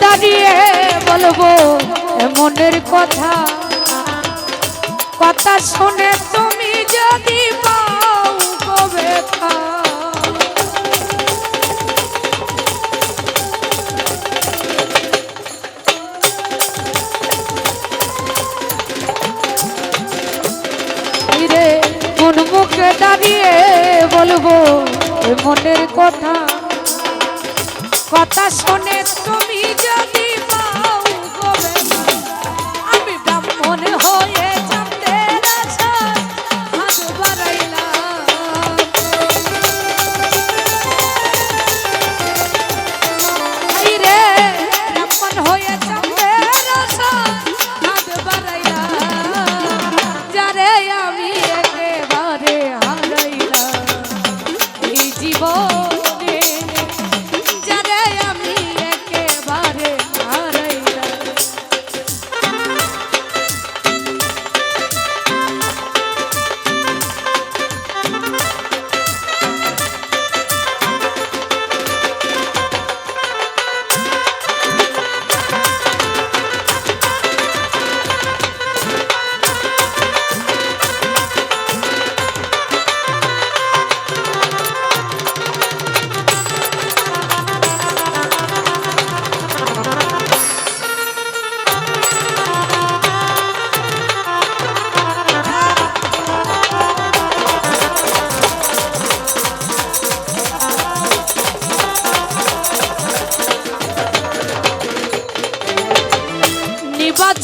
দাঁড়িয়ে বলব মনের কথা। কথা শুনে তুমি যদি মুখে দাঁড়িয়ে বলব মনের কথা। শুনে তুমি যদি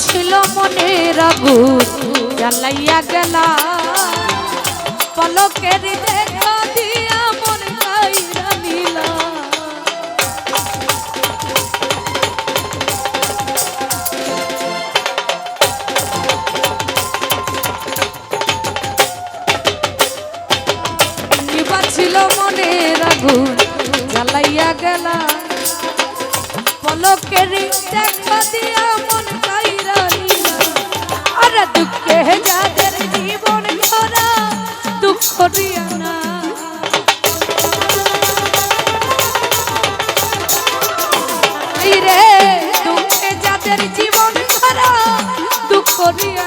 ছিল মনের আগুন, জ্বালাইয়া গেলা। পলকের দেখা দিয়া মন কাইরা নিলা। ছিল মনের আগুন, জ্বালাইয়া গেলা। পলকের দেখা দিয়া মন আর দুঃখে যাদের জীবন ভরা দুঃখ দিয়া না। রে, দুঃখে যাদের জীবন ভরা দুঃখ দিয়া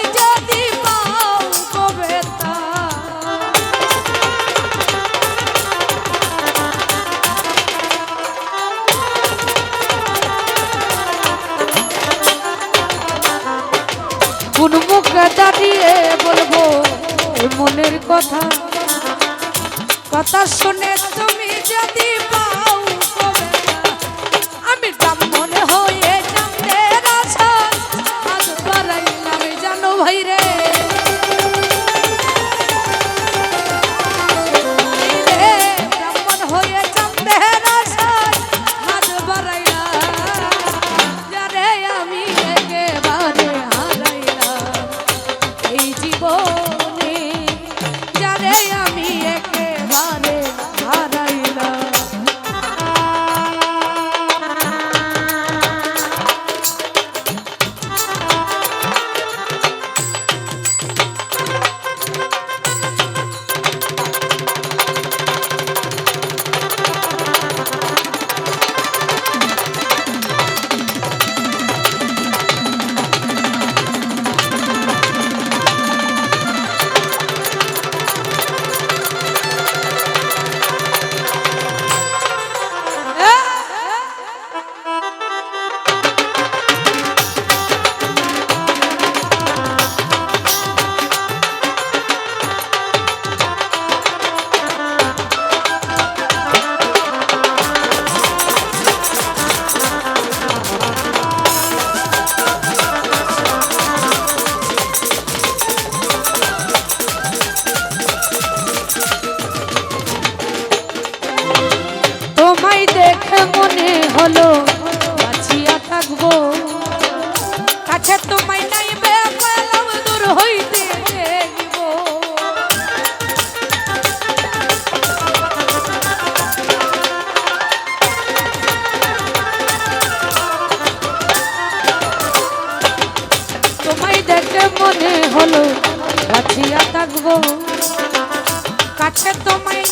কোন দাঁড়িয়ে বলব? মনের কথা। কথা শুনে তুমি যদি পাও হলো বাঁচিয়া থাকব। কাছে তোমায় নাইবে দূর হইতে তোমায় মনে হলো, বাঁচিয়া থাকব। কাছে তোমায়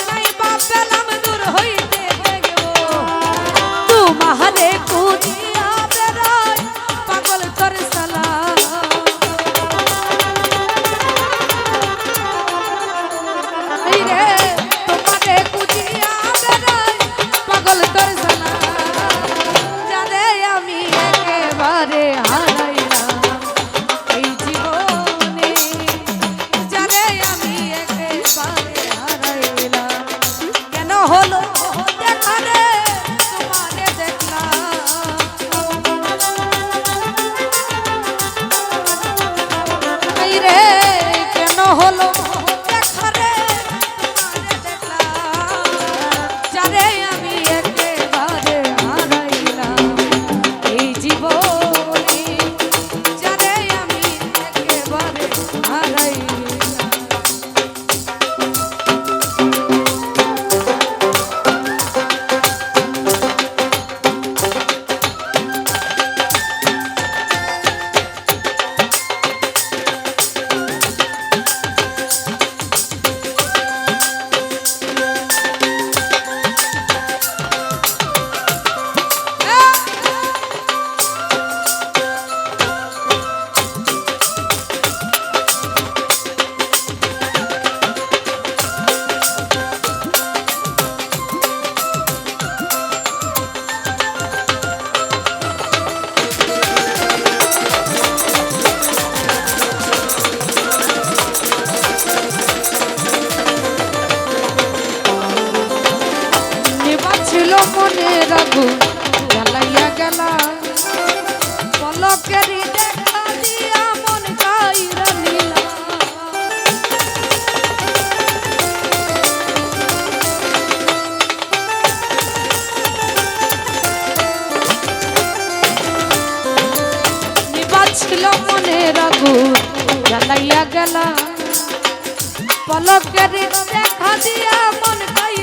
পলকের দেখা দিয়া মন কই